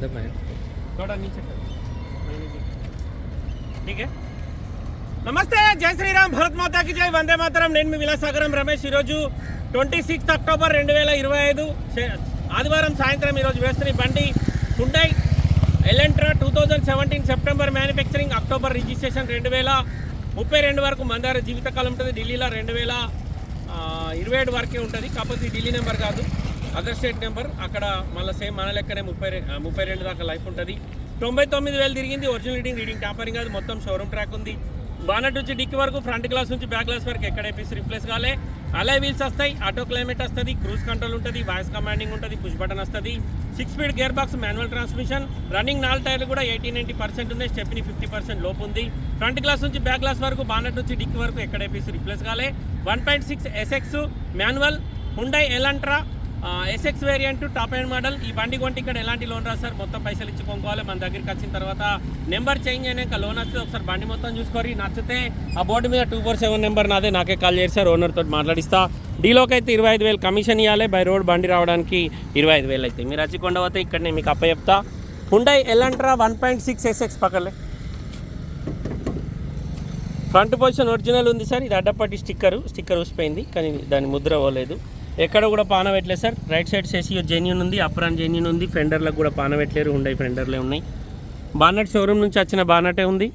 अंदर में थोड़ा नीचे कर ठीक है నమస్తే జై శ్రీరామ్ భరత్ మాతా కి జై వందే మాతరం నేను మీ విలాసాగరం రమేష్ ఈరోజు ట్వంటీ సిక్స్త్ అక్టోబర్ రెండు వేల ఇరవై ఐదు ఆదివారం సాయంత్రం ఈరోజు వేస్తున్న ఈ బండి Hyundai Elantra two thousand seventeen September manufacturing October registration రెండు వేల ముప్పై రెండు వరకు మందార జీవితకాలం ఉంటుంది ఢిల్లీలో రెండు వేల ఆ, ఇరవై ఏడు వరకే ఉంటుంది కాకపోతే ఇది ఢిల్లీ నెంబర్ కాదు అదర్ స్టేట్ నెంబర్ అక్కడ మళ్ళీ సేమ్ మన లెక్కనే ముప్పై ముప్పై రెండు దాకా లైఫ్ ఉంటుంది. తొంభై తొమ్మిది వేలు తిరిగింది ఒరిజినల్ రీడింగ్ రీడింగ్ టాపరింగ్ అది మొత్తం షోరూమ్ ట్రాక్ ఉంది. బానట్ నుంచి డిక్కి వరకు ఫ్రంట్ గ్లాస్ నుంచి బ్యాక్ గ్లాస్ వరకు ఎక్కడ పీస్ రిప్లేస్ కాలే. అలై వీల్స్ వస్తాయి ఆటో క్లైమేట్ వస్తుంది క్రూజ్ కంట్రోల్ ఉంటుంది వాయిస్ కమాండింగ్ ఉంటుంది పుష్ బటన్ వస్తుంది. Six speed gear box manual transmission running నాలుగు టైర్లు కూడా ఎయిటీ నైంటీ పర్సెంట్ ఉన్నాయి స్టెప్ని ఫిఫ్టీ పర్సెంట్ లోపు ఉంది. ఫ్రంట్ గ్లాస్ నుంచి బ్యాక్ గ్లాస్ వరకు బానట్ నుంచి డిక్కి వరకు ఎక్కడ పీస్ రిప్లేస్ కాలే. One point six SX manual Hyundai Elantra SX variant top end model ఈ బండి కొంటే ఇక్కడ ఎలాంటి లోన్ రాదు సార్? మొత్తం పైసలు ఇచ్చి కొనుక్కోవాలి. మన దగ్గరికి వచ్చిన తర్వాత నెంబర్ చేంజ్ అయినాక లోన్ వస్తే ఒకసారి బండి మొత్తం చూసుకొని నచ్చితే ఆ బోర్డు మీద టూ ఫోర్ సెవెన్ నెంబర్ నాదే. నాకే కాల్ చేసి సార్. ఓనర్తో మాట్లాడిస్తా. డీలోకి అయితే ఇరవై ఐదు వేలు కమిషన్ ఇవ్వాలి బై రోడ్ బండి రావడానికి ఇరవై ఐదు వేలు అయితే. మీరు వచ్చి కొండపోతే ఇక్కడ నేను మీకు అప్ప చెప్తా. Hyundai Elantra one point six SX పక్కలే front position original ఉంది సార్. ఇది అడ్డపట్టి స్టిక్కర్. స్టిక్కర్ ఊసిపోయింది. కానీ దాని ముద్ర అవ్వలేదు ఎక్కడ కూడా పాన పెట్టలేదు sir. Right side chassis genuine ఉంది అప్రాన్ జెన్యున్ ఉంది ఫెండర్లకు కూడా పాన పెట్టలేరు ఉండే ఫెండర్లే ఉన్నాయి. బానట్ షోరూమ్ నుంచి వచ్చిన బానటే ఉంది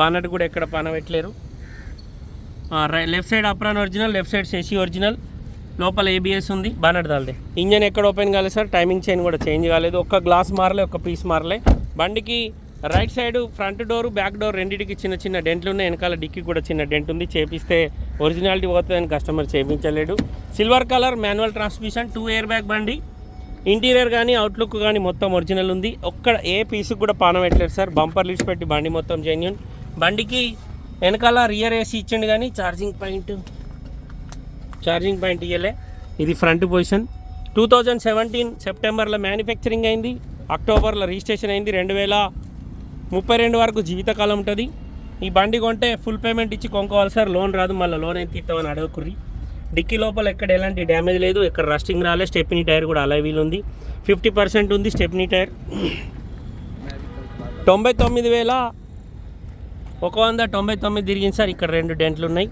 బానట్ కూడా ఎక్కడ పాన పెట్టలేరు. Left side apron original left side chassis original లోపల ఏబిఎస్ ఉంది బానట్ దాల్దే. ఇంజన్ ఎక్కడ ఓపెన్ కాలేదు సార్ టైమింగ్ చైన్ కూడా చేంజ్ కాలేదు ఒక్క గ్లాస్ మారలే ఒక్క పీస్ మారలే. బండికి right side front door back door రెండింటికి చిన్న చిన్న డెంట్లు ఉన్నాయి వెనకాల డిక్కి కూడా చిన్న డెంట్ ఉంది చేపిస్తే ఒరిజినాలిటీ పోతుందని customer చేయించలేడు. Silver colour manual transmission two airbag బండి. ఇంటీరియర్ కానీ అవుట్లుక్ కానీ మొత్తం ఒరిజినల్ ఉంది. ఒక్కడ ఏ పీసుకు కూడా పానం పెట్టలేదు సార్. బంపర్ లిస్ట్ పెట్టి బండి మొత్తం జెన్యున్ బండికి వెనకాల రియర్ ఏసీ ఇచ్చిండు కానీ ఛార్జింగ్ పాయింట్ ఛార్జింగ్ పాయింట్ ఇయ్యలే. ఇది front position two thousand seventeen సెప్టెంబర్లో మ్యానుఫ్యాక్చరింగ్ అయింది. అక్టోబర్లో రిజిస్ట్రేషన్ అయింది. రెండు వేల ముప్పై రెండు వరకు జీవితకాలం ఉంటుంది. ఈ బండి కొంటే ఫుల్ పేమెంట్ ఇచ్చి కొనుక్కోవాలి సార్. లోన్ రాదు మళ్ళీ లోన్ అయితే ఇస్తామని అడగకుర్రి. డిక్కీ లోపల ఎక్కడ ఎలాంటి డ్యామేజ్ లేదు ఎక్కడ రస్టింగ్ రాలే స్టెప్నీ టైర్ కూడా అలా వీలు ఉంది. ఫిఫ్టీ పర్సెంట్ ఉంది స్టెప్నీ టైర్. తొంభై తొమ్మిది వేల ఒక వంద తొంభై తొమ్మిది తిరిగింది సార్. ఇక్కడ రెండు డెంట్లు ఉన్నాయి.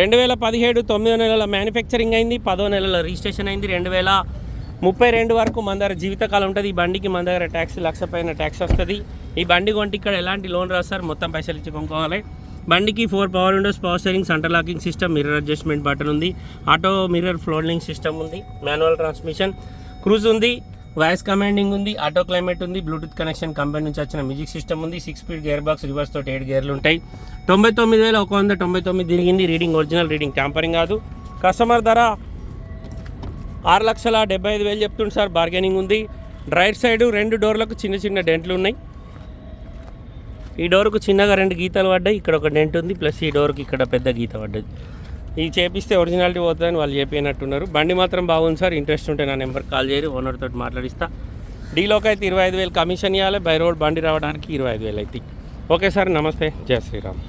రెండు వేల పదిహేడు తొమ్మిదో నెలల మ్యానుఫ్యాక్చరింగ్ అయింది పదో నెలల రిజిస్ట్రేషన్ అయింది. రెండు వేల ముప్పై రెండు వరకు మన దగ్గర జీవితకాలం ఉంటుంది. ఈ బండికి మన దగ్గర ట్యాక్స్ లక్ష పైన ట్యాక్స్ వస్తుంది. ఈ బండి కొంటే ఇక్కడ ఎలాంటి లోన్ రాస్తారు మొత్తం పైసలు ఇచ్చి కొనుక్కోవాలి. బండికి four power windows power steering centre locking system mirror adjustment button ఉంది. ఆటో మిర్రర్ ఫ్లోర్లింగ్ సిస్టమ్ ఉంది. మాన్యువల్ ట్రాన్స్మిషన్ క్రూజ్ ఉంది. వాయిస్ కమాండింగ్ ఉంది. ఆటో క్లైమేట్ ఉంది. బ్లూటూత్ కనెక్షన్ కంపెనీ నుంచి వచ్చిన మ్యూజిక్ సిస్టమ్ ఉంది. Six speed gear box reverse తోటి ఏడు గేర్లు ఉంటాయి. తొంభై తొమ్మిది వేల ఒక వంద తొంభై తొమ్మిది తిరిగింది. రీడింగ్ ఒరిజినల్ రీడింగ్ ట్యాంపరింగ్ కాదు. కస్టమర్ ధర ఆరు లక్షల డెబ్బై ఐదు వేలు చెప్తుంది సార్. బార్గెనింగ్ ఉంది. రైట్ సైడ్ రెండు డోర్లకు చిన్న చిన్న డెంట్లు ఉన్నాయి. ఈ డోర్కు చిన్నగా రెండు గీతలు పడ్డాయి ఇక్కడ ఒక డెంట్ ఉంది ప్లస్ ఈ డోర్కి ఇక్కడ పెద్ద గీత పడ్డది. ఇది చేపిస్తే ఒరిజినాలిటీ పోతుందని వాళ్ళు చెప్పినట్టున్నారు. బండి మాత్రం బాగుంది సార్ ఇంట్రెస్ట్ ఉంటే నా నెంబర్ కాల్ చేయరు ఓనర్ తోటి మాట్లాడిస్తా. డీలోకి అయితే ఇరవై ఐదు వేలు కమిషన్ ఇవ్వాలి బై రోడ్ బండి రావడానికి ఇరవై ఐదు వేలు అవుతాయి ఓకే సార్ నమస్తే జై శ్రీరామ్.